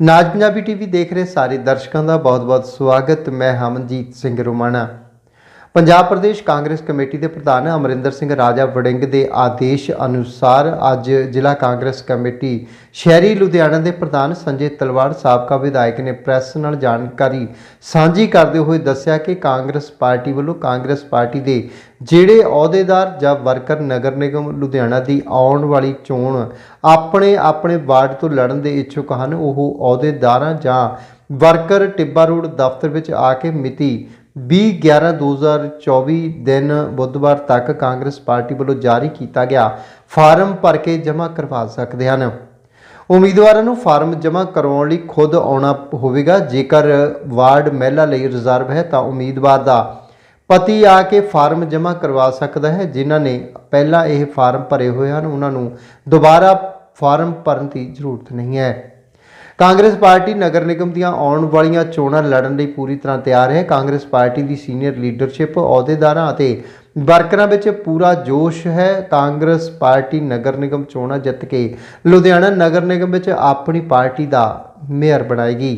ਨਾਜ Punjabi TV ਦੇਖ ਰਹੇ ਸਾਰੇ ਦਰਸ਼ਕਾਂ ਦਾ ਬਹੁਤ-ਬਹੁਤ ਸਵਾਗਤ। ਮੈਂ ਹਮਨਜੀਤ ਸਿੰਘ ਰੋਮਾਣਾ। ਪੰਜਾਬ ਪ੍ਰਦੇਸ਼ ਕਾਂਗਰਸ ਕਮੇਟੀ ਦੇ ਪ੍ਰਧਾਨ ਅਮਰਿੰਦਰ ਸਿੰਘ ਰਾਜਾ ਵੜਿੰਗ ਦੇ ਆਦੇਸ਼ ਅਨੁਸਾਰ ਅੱਜ ਜ਼ਿਲ੍ਹਾ ਕਾਂਗਰਸ ਕਮੇਟੀ ਸ਼ਹਿਰੀ ਲੁਧਿਆਣਾ ਦੇ ਪ੍ਰਧਾਨ ਸੰਜੇ ਤਲਵਾੜ ਸਾਬਕਾ ਵਿਧਾਇਕ ਨੇ ਪ੍ਰੈਸ ਨਾਲ ਜਾਣਕਾਰੀ ਸਾਂਝੀ ਕਰਦੇ ਹੋਏ ਦੱਸਿਆ ਕਿ ਕਾਂਗਰਸ ਪਾਰਟੀ ਵੱਲੋਂ ਕਾਂਗਰਸ ਪਾਰਟੀ ਦੇ ਜਿਹੜੇ ਅਹੁਦੇਦਾਰ ਜਾਂ ਵਰਕਰ ਨਗਰ ਨਿਗਮ ਲੁਧਿਆਣਾ ਦੀ ਆਉਣ ਵਾਲੀ ਚੋਣ ਆਪਣੇ ਆਪਣੇ ਵਾਰਡ ਤੋਂ ਲੜਨ ਦੇ ਇੱਛੁਕ ਹਨ, ਉਹ ਅਹੁਦੇਦਾਰਾਂ ਜਾਂ ਵਰਕਰ ਟਿੱਬਾ ਰੋਡ ਦਫ਼ਤਰ ਵਿੱਚ ਆ ਕੇ ਮਿਤੀ 20/11/2024 ਦਿਨ ਬੁੱਧਵਾਰ ਤੱਕ ਕਾਂਗਰਸ ਪਾਰਟੀ ਵੱਲੋਂ ਜਾਰੀ ਕੀਤਾ ਗਿਆ ਫਾਰਮ ਭਰ ਕੇ ਜਮ੍ਹਾਂ ਕਰਵਾ ਸਕਦੇ ਹਨ। ਉਮੀਦਵਾਰਾਂ ਨੂੰ ਫਾਰਮ ਜਮ੍ਹਾਂ ਕਰਵਾਉਣ ਲਈ ਖੁਦ ਆਉਣਾ ਹੋਵੇਗਾ। ਜੇਕਰ ਵਾਰਡ ਮਹਿਲਾ ਲਈ ਰਿਜ਼ਰਵ ਹੈ ਤਾਂ ਉਮੀਦਵਾਰ ਦਾ ਪਤੀ ਆ ਕੇ ਫਾਰਮ ਜਮ੍ਹਾਂ ਕਰਵਾ ਸਕਦਾ ਹੈ। ਜਿਨ੍ਹਾਂ ਨੇ ਪਹਿਲਾਂ ਇਹ ਫਾਰਮ ਭਰੇ ਹੋਏ ਹਨ, ਉਹਨਾਂ ਨੂੰ ਦੁਬਾਰਾ ਫਾਰਮ ਭਰਨ ਦੀ ਜ਼ਰੂਰਤ ਨਹੀਂ ਹੈ। ਕਾਂਗਰਸ ਪਾਰਟੀ ਨਗਰ ਨਿਗਮ ਦੀਆਂ ਆਉਣ ਵਾਲੀਆਂ ਚੋਣਾਂ ਲੜਨ ਲਈ ਪੂਰੀ ਤਰ੍ਹਾਂ ਤਿਆਰ ਹੈ। ਕਾਂਗਰਸ ਪਾਰਟੀ ਦੀ ਸੀਨੀਅਰ ਲੀਡਰਸ਼ਿਪ ਅਹੁਦੇਦਾਰਾਂ ਅਤੇ ਵਰਕਰਾਂ ਵਿੱਚ ਪੂਰਾ ਜੋਸ਼ ਹੈ। ਕਾਂਗਰਸ ਪਾਰਟੀ ਨਗਰ ਨਿਗਮ ਚੋਣਾਂ ਜਿੱਤ ਕੇ ਲੁਧਿਆਣਾ ਨਗਰ ਨਿਗਮ ਵਿੱਚ ਆਪਣੀ ਪਾਰਟੀ ਦਾ ਮੇਅਰ ਬਣਾਏਗੀ।